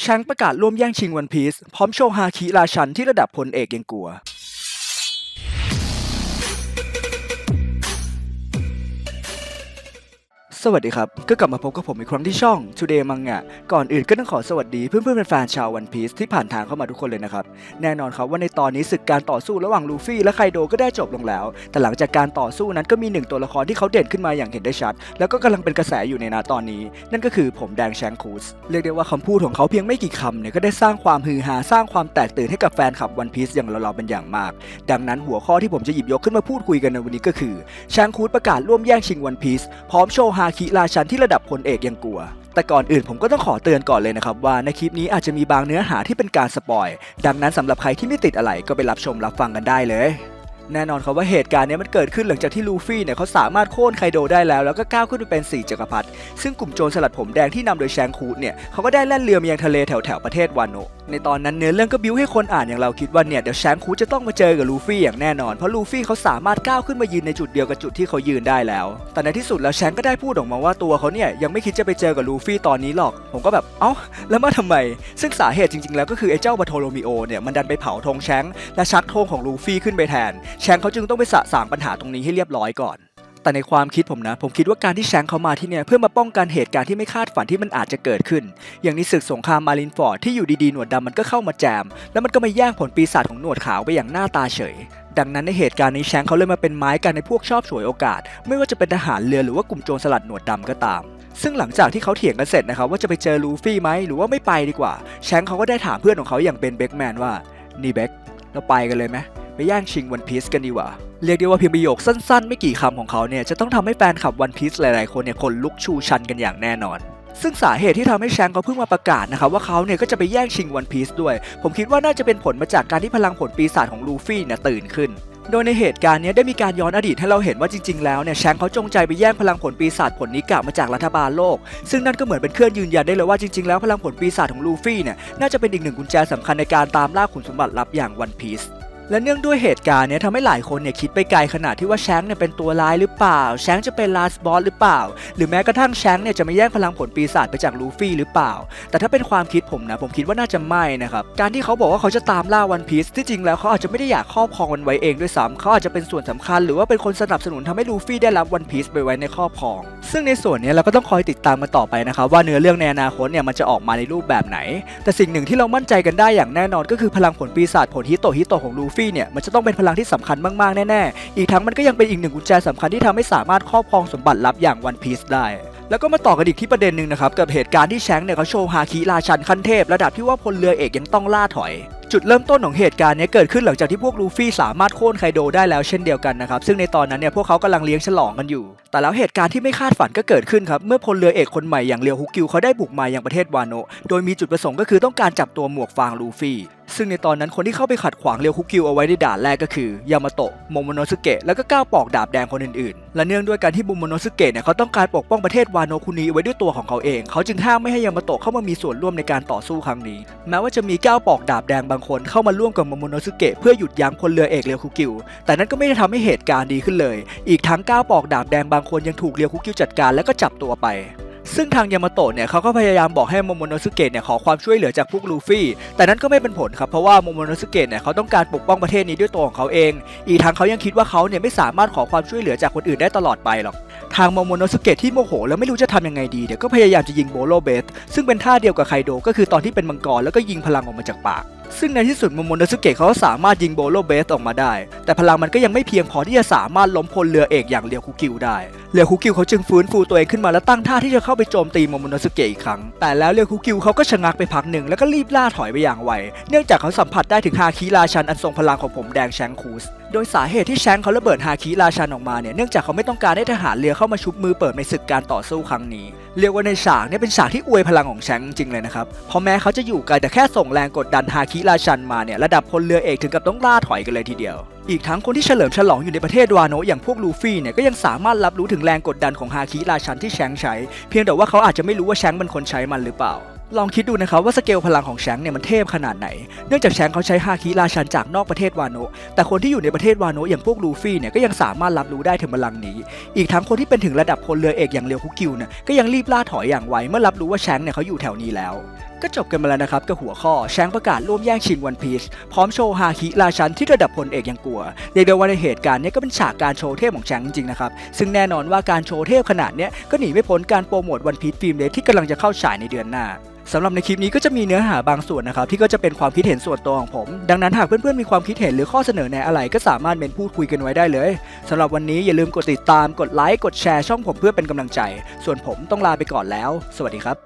แชงประกาศร่วมแย่งชิงวันพีซพร้อมโชว์ฮาคิราชันที่ระดับพลเอกยังกลัว สวัสดีครับ ก็กลับมาพบกับผมอีกครั้งที่ช่อง Today Manga ก่อนอื่นก็ต้องขอสวัสดีเพื่อนๆแฟนชาววันพีซที่ผ่านทางเข้ามาทุกคนเลยนะครับ แน่นอนครับว่าในตอนนี้ศึกการต่อสู้ระหว่างลูฟี่และไคโดก็ได้จบลงแล้ว แต่หลังจากการต่อสู้นั้นก็มีหนึ่งตัวละครที่เขาเด่นขึ้นมาอย่างเห็นได้ชัด แล้วก็กำลังเป็นกระแสอยู่ในนาตอนนี้ นั่นก็คือผมแดงแชงคูสเรียกได้ว่าคำพูดของเขาเพียงไม่กี่คำเนี่ยก็ได้สร้างความฮือฮาสร้างความแตกตื่นให้กับแฟนคลับวันพีซอย่างเราๆเป็นอย่างมาก ดังนั้นหัวข้อที่ผมจะหยิบยกขึ้นมาพูดคุยกันในวันนี้ก็คือแชงคูดประกาศร่วมแย่งชิงวันพีซพร้อมโชว์ฮาคิราชันที่ระดับพลเอกยังกลัว แต่ก่อนอื่นผมก็ต้องขอเตือนก่อนเลยนะครับว่าในคลิปนี้อาจจะมีบางเนื้อหาที่เป็นการสปอย ดังนั้นสำหรับใครที่ไม่ติดอะไรก็ไปรับชมรับฟังกันได้เลยแน่นอนครับว่าเหตุการณ์นี้มันเกิดขึ้นหลังจากที่ลูฟี่เนี่ยเขาสามารถโค่นไคโดได้แล้ว แล้วก็ก้าวขึ้นไปเป็นสี่จักรพรรดิซึ่งกลุ่มโจรสลัดผมแดงที่นำโดยแชงคูดเนี่ยเขาก็ได้แล่นเรือมายังทะเลแถวแถวประเทศวานโนะ ในตอนนั้นเนื้อเรื่องก็บิ้วให้คนอ่านอย่างเราคิดว่าเนี่ยเดี๋ยวแชงคูจะต้องมาเจอกับลูฟี่อย่างแน่นอน เพราะลูฟี่เขาสามารถก้าวขึ้นมายืนในจุดเดียวกับจุดที่เขายืนได้แล้ว แต่ในที่สุดแล้วแชงก็ได้พูดออกมาว่าตัวเขาเนี่ยยังไม่คิดจะไปเจอกับลูฟี่ตอนนี้หรอก ผมก็แบบเอ้าแล้วมาทำไม ซึ่งสาเหตุจริงๆแล้วก็คือไอ้เจ้าบาโทโลมิโอเนี่ยมันดันไปเผาธงแชงและชักธงของลูฟี่ขึ้นไปแทน แชงเขาจึงต้องไปสะสางปัญหาตรงนี้ให้เรียบร้อยก่อน แต่ในความคิดผมนะ ผมคิดว่าการที่แชงเขามาที่เนี่ยเพื่อมาป้องกันเหตุการณ์ที่ไม่คาดฝันที่มันอาจจะเกิดขึ้น อย่างในศึกสงครามมารินฟอร์ดที่อยู่ดีๆหนวดดำมันก็เข้ามาแจม แล้วมันก็มาแย่งผลปีศาจของหนวดขาวไปอย่างหน้าตาเฉยดังนั้นในเหตุการณ์นี้แชงเขาเลยมาเป็นไม้กันในพวกชอบฉวยโอกาส ไม่ว่าจะเป็นทหารเรือหรือว่ากลุ่มโจรสลัดหนวดดำก็ตาม ซึ่งหลังจากที่เขาเถียงกันเสร็จนะครับว่าจะไปเจอลูฟี่ไหมหรือว่าไม่ไปดีกว่า แชงเขาก็ได้ถามเพื่อนของเขาอย่างเบนเบ็กแมนว่านี่เบ็กเราไปกันเลยไหม ไปแย่งชิงวันพีซกันดีกว่า เรียกได้ว่าเพียงประโยคสั้นๆ ไม่กี่คำของเขาเนี่ยจะต้องทำให้แฟนคลับวันพีซหลายๆ คนเนี่ยคนลุกชูชันกันอย่างแน่นอน ซึ่งสาเหตุที่ทำให้แชงเขาเพิ่งมาประกาศนะครับว่าเขาเนี่ยก็จะไปแย่งชิงวันพีซด้วย ผมคิดว่าน่าจะเป็นผลมาจากการที่พลังผลปีศาจของลูฟี่เนี่ยตื่นขึ้นโดยในเหตุการณ์นี้ได้มีการย้อนอดีตให้เราเห็นว่าจริงๆ แล้วเนี่ยแชงเขาจงใจไปแย่งพลังผลปีศาจผลนิกะมาจากรัฐบาลโลก ซึ่งนั่นก็เหมือนเป็นเครื่องยืนยันได้เลยว่าจริงๆ แล้วพลังผลปีศาจของลูฟี่เนี่ยน่าจะเป็นอีกหนึ่งกุญแจสำคัญในการตามล่าขุนสมบัติลับอย่างวันพีซ และเนื่องด้วยเหตุการณ์เนี้ยทำให้หลายคนเนี่ยคิดไปไกลขนาดที่ว่าแชงเนี่ยเป็นตัวร้ายหรือเปล่า แชงจะเป็นลาสบอสหรือเปล่า หรือแม้กระทั่งแชงเนี่ยจะมาแย่งพลังผลปีศาจไปจากลูฟี่หรือเปล่า แต่ถ้าเป็นความคิดผมนะผมคิดว่าน่าจะไม่นะครับ การที่เขาบอกว่าเขาจะตามล่าวันพีซที่จริงแล้วเขาอาจจะไม่ได้อยากครอบครองมันไว้เองด้วยซ้ำเขาอาจจะเป็นส่วนสำคัญ หรือว่าเป็นคนสนับสนุนทำให้ลูฟี่ได้รับวันพีซไปไว้ในครอบครอง ซึ่งในส่วนนี้เราก็ต้องคอยติดตามมาต่อไปนะครับว่าเนื้อเรื่องในอนาคตเนี่ยมันจะออกมาในรูปแบบไหน แต่สิ่งหนึ่งที่เรามั่นใจกันได้อย่างแน่นอนก็คือพลังผลปีศาจผลฮิโตฮิโตของลูฟี่เนี่ยมันจะต้องเป็นพลังที่สำคัญมากๆแน่ๆ อีกทั้งมันก็ยังเป็นอีกหนึ่งกุญแจสำคัญที่ทำให้สามารถครอบครองสมบัติลับอย่างวันพีซได้แล้วก็มาต่อกันอีกที่ประเด็นหนึ่งนะครับ กับเหตุการณ์ที่แชงเนี่ยเขาโชว์ฮาคิราชันขั้นเทพ ระดับที่ว่าพลเรือเอกยังต้องล่าถอย จุดเริ่มต้นของเหตุการณ์นี้เกิดขึ้นหลังจากที่พวกลูฟี่สามารถโค่นไคโดได้แล้วเช่นเดียวกันนะครับ ซึ่งในตอนนั้นเนี่ยพวกเขากำลังเลี้ยงฉลองกันอยู่ แต่แล้วเหตุการณ์ที่ไม่คาดฝันก็เกิดขึ้นครับ เมื่อพลเรือเอกคนใหม่อย่างเรียวฮุกิวเขาได้บุกมายังประเทศวานโนโดยมีจุดประสงค์ก็คือต้องการจับตัวหมวกฟางลูฟี่ ซึ่งในตอนนั้นคนที่เข้าไปขัดขวางเรียวฮุกิวเอาไว้ในด่านแรกก็คือยามาโตะโมโมโนสึเกะแล้วก็ก้าวปอกดาบแดงคนอื่นๆ และเนื่องด้วยการที่โมโมโนสึเกะเนี่ยเขาต้องการปกป้องประเทศวานโนคุนีไว้ด้วยตัวของเขาเอง เขาจึงห้ามไม่ให้ยามาโตะเข้ามามีส่วนร่วมในการต่อสู้ครั้งนี้ แม้ว่าจะมีก้าวปอกดาบแดงบางคนเข้ามาร่วมกับโมโมโนสึเกะเพื่อหยุดยั้งพลเรือเอกเรียวฮุกิว แต่นั่นก็ไม่ได้ทำให้เหตุการณ์ดีขึ้นเลย อีกทั้งก้าวปอกดาบแดงบางคนยังถูกเรียวฮุกิวจัดการแล้วก็จับตัวไป ซึ่งทางยามาโตะเนี่ยเขาก็พยายามบอกให้โมโมโนสึเกะเนี่ยขอความช่วยเหลือจากพวกลูฟี่ แต่นั้นก็ไม่เป็นผลครับเพราะว่าโมโมโนสึเกะเนี่ยเขาต้องการปกป้องประเทศนี้ด้วยตัวของเขาเอง อีกทั้งเขายังคิดว่าเขาเนี่ยไม่สามารถขอความช่วยเหลือจากคนอื่นได้ตลอดไปหรอกทางโมโมโนสึเกะที่โมโหแล้วไม่รู้จะทำยังไงดีเดี๋ยวก็พยายามจะยิงโบโลเบสซึ่งเป็นท่าเดียวกับไคโดก็คือตอนที่เป็นมังกรแล้วก็ยิงพลังออกมาจากปากซึ่งในที่สุดโมโมโนสุเกะเขาก็สามารถยิงโบโลเบสออกมาได้ แต่พลังมันก็ยังไม่เพียงพอที่จะสามารถล้มพลเรือเอกอย่างเรียวคุกิวได้เรียวคุกิวเขาจึงฟื้นฟูตัวเองขึ้นมาและตั้งท่าที่จะเข้าไปโจมตีโมโมโนสุเกะอีกครั้ง แต่แล้วเรียวคุกิวเขาก็ชะงักไปพักหนึ่งแล้วก็รีบล่าถอยไปอย่างไว เนื่องจากเขาสัมผัสได้ถึงฮาคิราชันอันทรงพลังของผมแดงแชงคูส โดยสาเหตุที่แชงเขาระเบิดฮาคิราชันออกมาเนี่ยเนื่องจากเขาไม่ต้องการให้ทหารเรือเข้ามาชุบมือเปิดในศึกการต่อสู้ครั้งนี้เรียกว่าในฉากเนี่ยเป็นฉากที่อวยพลังของแชงจริงเลยนะครับเพราะแม้เขาจะอยู่ไกลแต่แค่ส่งแรงกดดันฮาคิราชันมาเนี่ยระดับพลเรือเอกถึงกับต้องล่าถอยกันเลยทีเดียวอีกทั้งคนที่เฉลิมฉลองอยู่ในประเทศวาโนอย่างพวกลูฟี่เนี่ยก็ยังสามารถรับรู้ถึงแรงกดดันของฮาคิราชันที่แชงใช้ เพียงแต่ว่าเขาอาจจะไม่รู้ว่าแชงเป็นคนใช้มันหรือเปล่า ลองคิดดูนะครับว่าสเกลพลังของแชงเนี่ยมันเทพขนาดไหน เนื่องจากแชงเขาใช้ฮาคิราชันจากนอกประเทศวาโนะแต่คนที่อยู่ในประเทศวาโนะอย่างพวกลูฟี่เนี่ยก็ยังสามารถรับรู้ได้ถึงพลังนี้ อีกทั้งคนที่เป็นถึงระดับพลเรือเอกอย่างเรียวคุกิวเนี่ยก็ยังรีบล่าถอยอย่างไวเมื่อรับรู้ว่าแชงเนี่ยเขาอยู่แถวนี้แล้ว ก็จบกันมาแล้วนะครับกับหัวข้อแชงประกาศร่วมแย่งชิงวันพีชพร้อมโชว์ฮาคิราชันที่ระดับพลเอกยังกลัวเรียกได้ว่าในเหตุการณ์นี้ก็เป็นฉากการโชว์เทพของแชงจริงๆนะครับซึ่งแน่นอนว่าการโชว์เทพขนาดนี้ก็หนีไม่พ้นการโปรโมทวันพีชฟิล์มเดย์ที่กำลังจะเข้าฉายในเดือนหน้าสำหรับในคลิปนี้ก็จะมีเนื้อหาบางส่วนนะครับที่ก็จะเป็นความคิดเห็นส่วนตัวของผม ดังนั้นหากเพื่อนๆมีความคิดเห็นหรือข้อเสนอแนะอะไรก็สามารถเมนพูดคุยกันไว้ได้เลยสำหรับวันนี้อย่าลืมกดติดตามกดไลค์กดแชร์ช่องผมเพื่อเป็นกำลังใจ ส่วนผมต้องลาไปก่อนแล้ว สวัสดีครับ